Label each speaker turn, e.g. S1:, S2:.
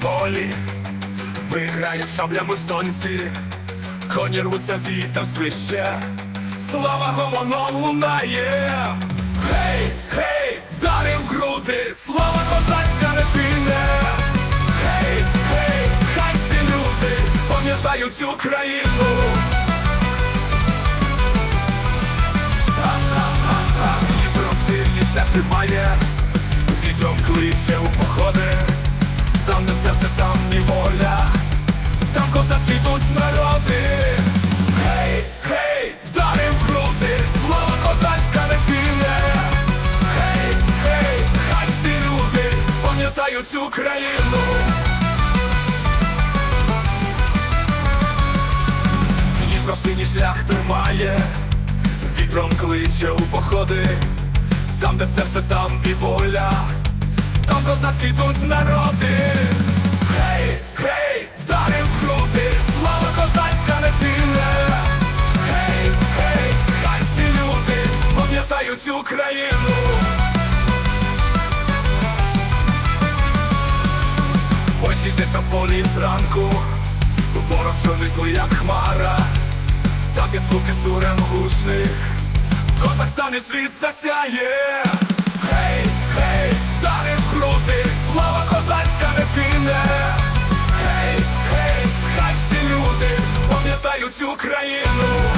S1: полі, виграють шаблями в сонці, коні рвуться вітер свище, слава гомоном лунає. Гей, гей, вдарив в груди, слава козацька не звільне. Гей, гей, хай всі люди пам'ятають Україну. Тримає, вітром кличе у походи, там де серце, там і воля, там козацькі йдуть народи. Гей, гей, вдарив в груди, слава козацька не звільне. Гей, гей, хай всі люди пам'ятають Україну. Дніпро синій шлях тримає, вітром кличе у походи, там, де серце, там і воля, там козацькі йдуть народи. Гей, гей, вдарив в груди, слава козацька не сильне. Гей, гей, хай всі люди пам'ятають Україну. Ось йдеться в полі зранку, ворог чорний злий, як хмара, та під звуки сурем гучних, козак стане світ засяє. Гей, Гей, гей,